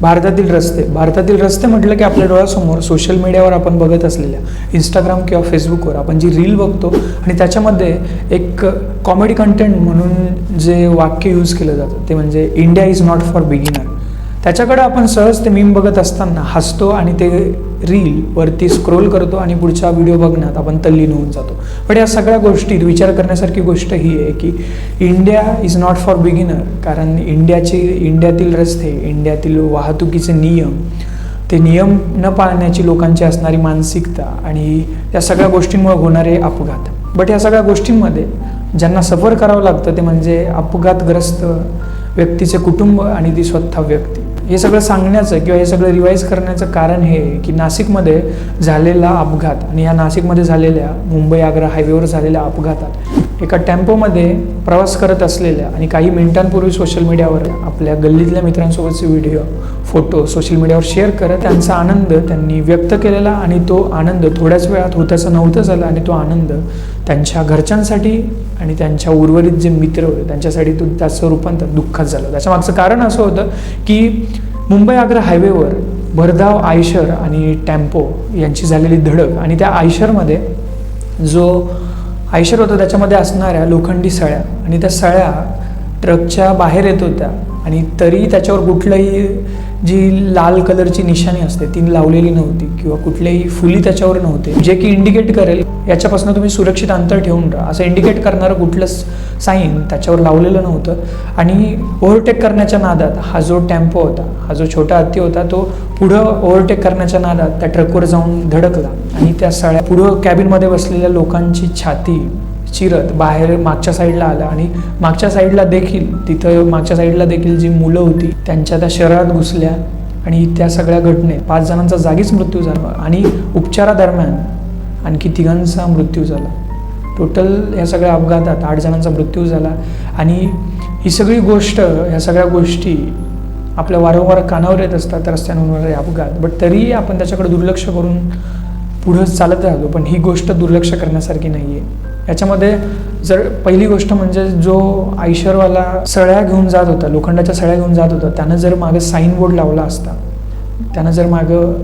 भारतातील रस्ते. भारतातील रस्ते म्हटलं की आपल्या डोळ्यासमोर सोशल मीडियावर आपण बघत असलेल्या इंस्टाग्राम किंवा फेसबुकवर आपण जी रील बघतो आणि त्याच्यामध्ये एक कॉमेडी कंटेंट म्हणून जे वाक्य यूज केलं जातं ते म्हणजे India is not for beginner त्याच्याकडे आपण सहज ते मीम बघत असताना हसतो आणि ते रील वरती स्क्रोल करतो आणि पुढचा व्हिडिओ बघण्यात आपण तल्लीन होऊन जातो. पण या सगळ्या गोष्टीत विचार करण्यासारखी गोष्ट ही आहे की India is not for beginner कारण इंडियाचे इंडियातील रस्ते इंडियातील वाहतुकीचे नियम ते नियम न पाळण्याची लोकांची असणारी मानसिकता आणि या सगळ्या गोष्टींमुळे होणारे अपघात. बट या सगळ्या गोष्टींमध्ये ज्यांना सफर करावं लागतं ते म्हणजे अपघातग्रस्त व्यक्तीचे कुटुंब आणि ती स्वतः व्यक्ती. हे सगळं सांगण्याचं किंवा हे सगळं रिवाईज करण्याचं कारण हे आहे की नाशिकमध्ये झालेला अपघात आणि या नाशिकमध्ये झालेल्या मुंबई आग्रा हायवेवर झालेल्या अपघातात एका टेम्पोमध्ये प्रवास करत असलेल्या आणि काही मिनिटांपूर्वी सोशल मीडियावर आपल्या गल्लीतल्या मित्रांसोबतचे व्हिडिओ फोटो सोशल मीडियावर शेअर करत त्यांचा आनंद त्यांनी व्यक्त केलेला आणि तो आनंद थोड्याच वेळात होताचा नव्हतं झाला आणि तो आनंद त्यांच्या घरच्यांसाठी आणि त्यांच्या उर्वरित जे मित्र होते त्यांच्यासाठी तो त्याचं रूपांतर दुःखात झालं. त्याच्यामागचं कारण असं होतं की मुंबई आग्रा हायवेवर भरधाव आयशर आणि टेम्पो यांची झालेली धडक आणि त्या आयशरमध्ये जो आयशर होतं त्याच्यामध्ये असणाऱ्या लोखंडी सळ्या. आणि त्या सळ्या ट्रकच्या बाहेर येत होत्या. आणि तरी त्याच्यावर कुठलंही जी लाल कलरची निशाणी असते ती लावलेली नव्हती किंवा कुठलेही फुली त्याच्यावर नव्हते. जे की इंडिकेट करेल याच्यापासून तुम्ही सुरक्षित अंतर ठेवून राहा. असं इंडिकेट करणारं कुठलंच साईन त्याच्यावर लावलेलं नव्हतं. आणि ओव्हरटेक करण्याच्या नादात हा जो टेम्पो होता हा जो छोटा हत्ती होता तो पुढं ओव्हरटेक करण्याच्या नादात त्या ट्रकवर जाऊन धडकला. आणि त्या सळ्या पुढं कॅबिनमध्ये बसलेल्या लोकांची छाती चिरत बाहेर मागच्या साईडला आला आणि मागच्या साईडला देखील तिथं मागच्या साईडला देखील जी मुलं होती त्यांच्या त्या शरीरात घुसल्या आणि त्या सगळ्या घटनेत पाच जणांचा जागीच मृत्यू झाला आणि उपचारादरम्यान आणखी तिघांचा मृत्यू झाला. टोटल या सगळ्या अपघातात आठ जणांचा मृत्यू झाला आणि ही सगळी गोष्ट ह्या सगळ्या गोष्टी आपल्या वारंवार कानावर येत असतात रस्त्यांवर होणारे अपघात. बट तरीही आपण त्याच्याकडे दुर्लक्ष करून पुढं चालत राहतो पण ही गोष्ट दुर्लक्ष करण्यासारखी नाही आहे याच्यामध्ये जर पहिली गोष्ट म्हणजे जो आयशरवाला सळ्या घेऊन जात होता लोखंडाच्या सळ्या घेऊन जात होता त्यानं जर मागं साईन बोर्ड लावला असता त्यानं जर मागं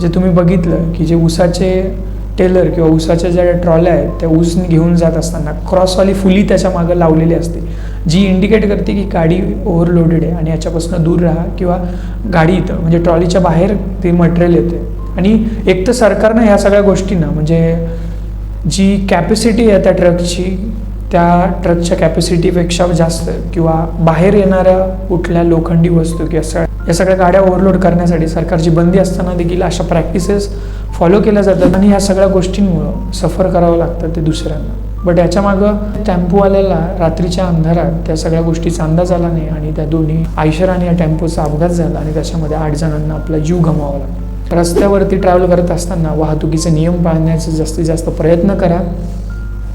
जे तुम्ही बघितलं की जे उसाचे टेलर किंवा उसाच्या ज्या ट्रॉल्या आहेत त्या ऊस घेऊन जात असताना क्रॉसवाली फुली त्याच्या मागं लावलेली असते. जी इंडिकेट करते की गाडी ओव्हरलोडेड आहे आणि याच्यापासून दूर राहा किंवा गाडी इथं म्हणजे ट्रॉलीच्या बाहेर ते मटेरियल येते. आणि एक तर सरकारनं ह्या सगळ्या गोष्टींना म्हणजे जी कॅपॅसिटी आहे त्या ट्रकची त्या ट्रकच्या कॅपॅसिटीपेक्षा जास्त किंवा बाहेर येणाऱ्या कुठल्या लोखंडी वस्तू किंवा सळ या सगळ्या गाड्या ओव्हरलोड करण्यासाठी सरकारची बंदी असताना देखील अशा प्रॅक्टिसेस फॉलो केल्या जातात आणि ह्या सगळ्या गोष्टींमुळं सफर करावं लागतं ते दुसऱ्यांना. बट याच्यामागं टेम्पोवाल्याला रात्रीच्या अंधारात त्या सगळ्या गोष्टीचा अंदाज आला नाही आणि त्या दोन्ही आयशर आणि या टेम्पोचा अपघात झाला आणि त्याच्यामध्ये आठ जणांना आपला जीव गमावा लागला. रस्त्यावरती ट्रॅव्हल करत असताना वाहतुकीचे नियम पाळण्याचा जास्तीत जास्त प्रयत्न करा.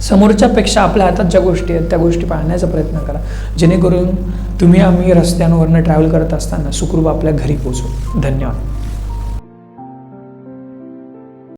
समोरच्यापेक्षा आपल्या हातात ज्या गोष्टी आहेत त्या गोष्टी पाळण्याचा प्रयत्न करा. जेणेकरून तुम्ही आम्ही रस्त्यांवरनं ट्रॅव्हल करत असताना सुखरूप आपल्या घरी पोचू धन्यवाद.